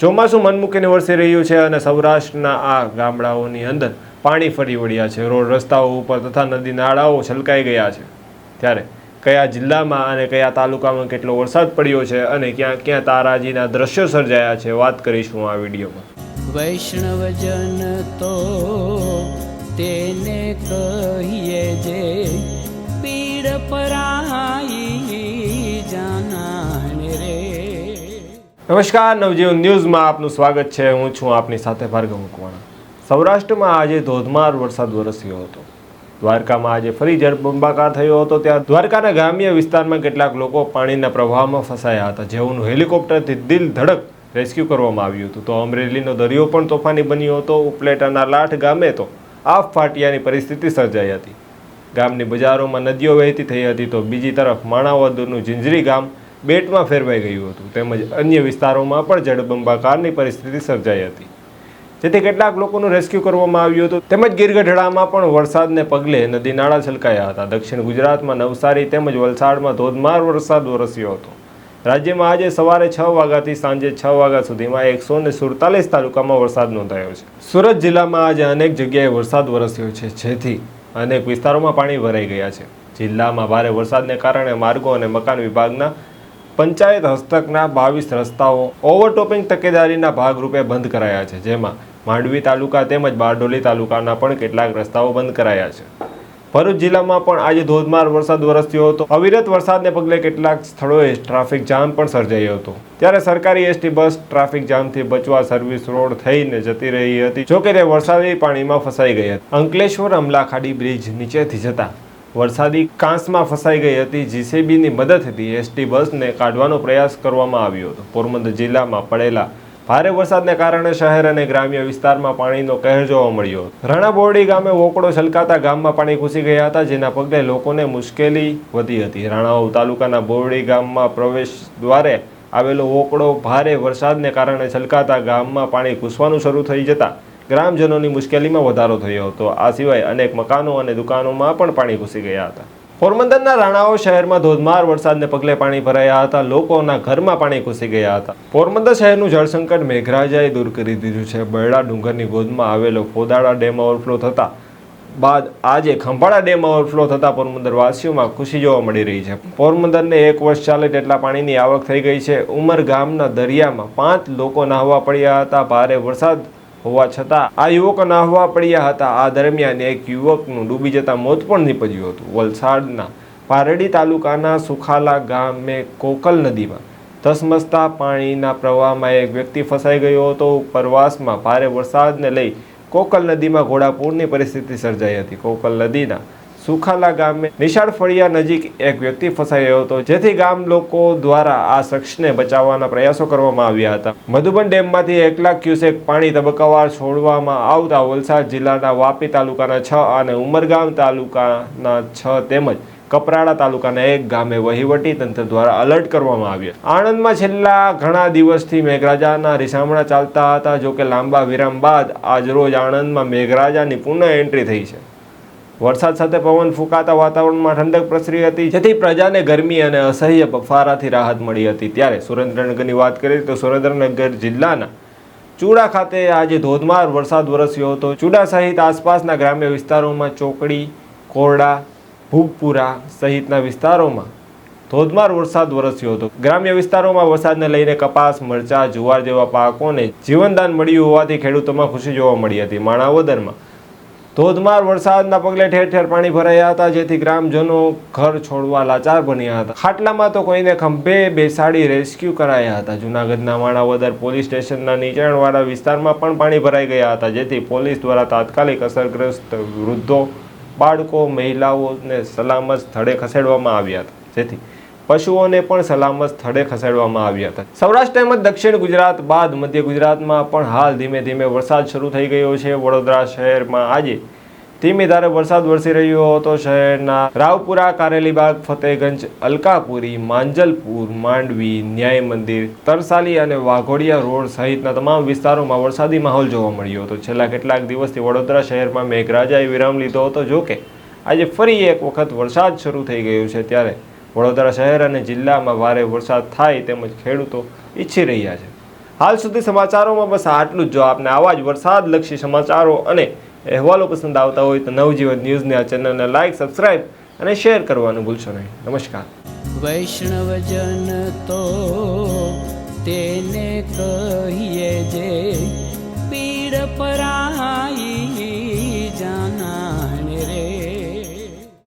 ચોમાસું મનમુકીને વરસી રહ્યું છે અને સૌરાષ્ટ્રના આ ગામડાઓની અંદર પાણી ફરી વળ્યા છે. રોડ રસ્તાઓ ઉપર તથા નદી નાળાઓ છલકાઈ ગયા છે. ત્યારે કયા જિલ્લામાં અને કયા તાલુકામાં કેટલો વરસાદ પડ્યો છે અને ક્યાં ક્યાં તારાજીના દ્રશ્યો સર્જાયા છે વાત કરીશું આ વિડીયોમાં. વૈષ્ણવજન તો તેને કહીએ જે પીડ પરાઈ નમસ્કાર, નવજીવન ન્યૂઝમાં આપનું સ્વાગત છે. હું છું આપની સાથે ભાર્ગવ મકવાણા સૌરાષ્ટ્રમાં આજે ધોધમાર વરસાદ વરસ્યો હતો. દ્વારકામાં આજે ફરી જળબંબાકાર થયો હતો. ત્યાં દ્વારકાના ગ્રામ્ય વિસ્તારમાં કેટલાક લોકો પાણીના પ્રવાહમાં ફસાયા હતા. જેઓનું હેલિકોપ્ટરથી દિલ ધડક રેસ્ક્યુ કરવામાં આવ્યું હતું. તો અમરેલીનો દરિયો પણ તોફાની બન્યો હતો. ઉપલેટાના લાઠ ગામે તો આફ ફાટિયાની પરિસ્થિતિ સર્જાઈ હતી. ગામની બજારોમાં નદીઓ વહેતી થઈ હતી. તો બીજી તરફ માણાવદરનું ઝીંઝરી ગામ બેટમાં ફેરવાઈ ગયું હતું. તેમજ અન્ય વિસ્તારોમાં પણ જળબંબાકારની પરિસ્થિતિ સર્જાઈ હતી. જેથી કેટલાક લોકોનું રેસ્ક્યુ કરવામાં આવ્યું હતું. તેમજ ગીરગઢડામાં પણ વરસાદને પગલે નદી નાળા છલકાયા હતા. દક્ષિણ ગુજરાતમાં નવસારી તેમજ વલસાડમાં ધોધમાર વરસાદ વરસ્યો હતો. રાજ્યમાં આજે સવારે છ વાગ્યાથી સાંજે છ વાગ્યા સુધીમાં એકસો ને સુડતાલીસ તાલુકામાં વરસાદ નોંધાયો છે. સુરત જિલ્લામાં આજે અનેક જગ્યાએ વરસાદ વરસ્યો છે. જેથી અનેક વિસ્તારોમાં પાણી ભરાઈ ગયા છે. જિલ્લામાં ભારે વરસાદને કારણે માર્ગો અને મકાન વિભાગના પંચાયત હસ્તકના બાવીસ રસ્તાઓ ઓવરટોપિંગ તકેદારીના ભાગરૂપે બંધ કરાયા છે, જેમાં માંડવી તાલુકા તેમજ બારડોલી તાલુકાના પણ કેટલાક રસ્તાઓ બંધ કરાયા છે. ભરૂચ જિલ્લામાં પણ આજે ધોધમાર વરસાદ વરસ્યો હતો. અવિરત વરસાદને પગલે કેટલાક સ્થળોએ ટ્રાફિક જામ પણ સર્જાયો હતો. ત્યારે સરકારી એસટી બસ ટ્રાફિક જામથી બચવા સર્વિસ રોડ થઈને જતી રહી હતી. જોકે તે વરસાદી પાણીમાં ફસાઈ ગઈ હતી. અંકલેશ્વર અમલાખાડી બ્રિજ નીચેથી જતા વરસાદી કાંસમાં ફસાઈ ગઈ હતી. જીસીબીની મદદથી એસટી બસને કાઢવાનો પ્રયાસ કરવામાં આવ્યો હતો. પોરબંદર જિલ્લામાં પડેલા ભારે વરસાદને કારણે શહેર અને ગ્રામ્ય વિસ્તારમાં પાણીનો કહેર જોવા મળ્યો રાણાબોરડી ગામે વોકડો છલકાતા ગામમાં પાણી ઘૂસી ગયા હતા, જેના પગલે લોકોને મુશ્કેલી વધી હતી. રાણાવાવ તાલુકાના બોરડી ગામમાં પ્રવેશ દ્વારે આવેલો વોકડો ભારે વરસાદને કારણે છલકાતા ગામમાં પાણી ઘૂસવાનું શરૂ થઈ જતા ગ્રામજનોની મુશ્કેલીમાં વધારો થયો હતો. આ સિવાય અનેક મકાનો અને દુકાનોમાં પણ પાણી ઘૂસી ગયા હતા. પોરબંદરના રાણાઓ શહેરમાં ધોધમાર વરસાદને પગલે પાણી ભરાયા હતા. લોકોના ઘરમાં પાણી ઘૂસી ગયા હતા. પોરબંદર શહેરનું જળસંકટ મેઘરાજાએ દૂર કરી દીધું છે. બરડા ડુંગરની ગોદમાં આવેલો ફોદાળા ડેમ ઓવરફ્લો થતા બાદ આજે ખંભાળા ડેમ ઓવરફ્લો થતા પોરબંદર વાસીઓમાં ખુશી જોવા મળી રહી છે. પોરબંદરને એક વર્ષ ચાલે તેટલા પાણીની આવક થઈ ગઈ છે. ઉમર ગામના દરિયામાં પાંચ લોકો નાહવા પડ્યા હતા. ભારે વરસાદ હોવા છતાં આ યુવકો નાહવા પડ્યા હતા. આ દરમિયાન એક યુવકનું ડૂબી જતા મોત પણ નીપજ્યું હતું. વલસાડના પારડી તાલુકાના સુખાલા ગામે કોકલ નદીમાં ધસમસતા પાણીના પ્રવાહમાં એક વ્યક્તિ ફસાઈ ગયો હતો. ઉપરવાસમાં ભારે વરસાદને લઈ કોકલ નદીમાં ઘોડાપૂરની પરિસ્થિતિ સર્જાઈ હતી. કોકલ નદીના સુખાલા ગામે નિશાળ ફળિયા નજીક એક વ્યક્તિ ફસાઈ ગયો હતો. જેથી ગામ લોકો દ્વારા આ શખ્સને બચાવવાના પ્રયાસો કરવામાં આવ્યા હતા. મધુબન ડેમમાંથી એક લાખ ક્યુસેક પાણી તબક્કાવાર છોડવામાં આવતા વલસાડ જિલ્લાના વાપી તાલુકાના છ અને ઉમરગામ તાલુકાના છ તેમજ કપરાડા તાલુકાના એક ગામે વહીવટી તંત્ર દ્વારા અલર્ટ કરવામાં આવ્યા. આણંદમાં છેલ્લા ઘણા દિવસથી મેઘરાજાના રિસામણા ચાલતા હતા, જોકે લાંબા વિરામ બાદ આજરોજ આણંદમાં મેઘરાજાની પુનઃ એન્ટ્રી થઈ છે. વરસાદ સાથે પવન ફૂંકાતા વાતાવરણમાં ઠંડક પ્રસરી હતી. જેથી પ્રજાને ગરમી અને અસહ્ય બફારાથી રાહત મળી હતી. ત્યારે સુરેન્દ્રનગરની વાત કરીએ તો સુરેન્દ્રનગર જિલ્લાના ચૂડા ખાતે આજે ધોધમાર વરસાદ વરસ્યો હતો. ચૂડા સહિત આસપાસના ગ્રામ્ય વિસ્તારોમાં ચોકડી, કોરડા ભૂપપુરા સહિતના વિસ્તારોમાં ધોધમાર વરસાદ વરસ્યો હતો. ગ્રામ્ય વિસ્તારોમાં વરસાદને લઈને કપાસ, મરચા, જુવાર જેવા પાકોને જીવનદાન મળ્યું હોવાથી ખેડૂતોમાં ખુશી જોવા મળી હતી. માણાવદરમાં ધોધમાર વરસાદના પગલે ઠેર ઠેર પાણી ભરાયા હતા, જેથી ગ્રામજનો ઘર છોડવા લાચાર બન્યા હતા. ખાટલામાં તો કોઈને ખંભે બેસાડી રેસ્ક્યુ કરાયા હતા. જૂનાગઢના માણાવદર પોલીસ સ્ટેશનના નીચાણવાળા વિસ્તારમાં પણ પાણી ભરાઈ ગયા હતા, જેથી પોલીસ દ્વારા તાત્કાલિક અસરગ્રસ્ત વૃદ્ધો, બાળકો, મહિલાઓને સલામત સ્થળે ખસેડવામાં આવ્યા હતા. જેથી પશુઓને પણ સલામત સ્થળે ખસેડવામાં આવ્યા હતા. સૌરાષ્ટ્ર તેમજ દક્ષિણ ગુજરાત બાદ મધ્ય ગુજરાતમાં પણ હાલ ધીમે ધીમે વરસાદ શરૂ થઈ ગયો છે. વડોદરા શહેરમાં આજે ધીમી ધારે વરસાદ વરસી રહ્યો હતો. શહેરના રાવપુરા, કારેલીબાગ, ફતેગંજ, અલકાપુરી, માંજલપુર, માંડવી, ન્યાય મંદિર, તરસાલી અને વાઘોડિયા રોડ સહિતના તમામ વિસ્તારોમાં વરસાદી માહોલ જોવા મળ્યો હતો. છેલ્લા કેટલાક દિવસથી વડોદરા શહેરમાં મેઘરાજાએ વિરામ લીધો હતો. જોકે આજે ફરી એક વખત વરસાદ શરૂ થઈ ગયો છે. ત્યારે વડોદરા શહેર અને જિલ્લામાં ભારે વરસાદ થાય તેમજ ખેડૂતો ઈચ્છી રહ્યા છે. હાલ સુધી સમાચારોમાં બસ આટલું જ. જો આપને આવા જ વરસાદલક્ષી સમાચારો અને અહેવાલો પસંદ આવતા હોય તો નવજીવન ન્યૂઝની આ ચેનલને લાઇક સબસ્ક્રાઇબ અને શેર કરવાનું ભૂલશો નહીં. નમસ્કાર. વૈષ્ણવજન તો તેને કહીએ જે પીડ પરાઈ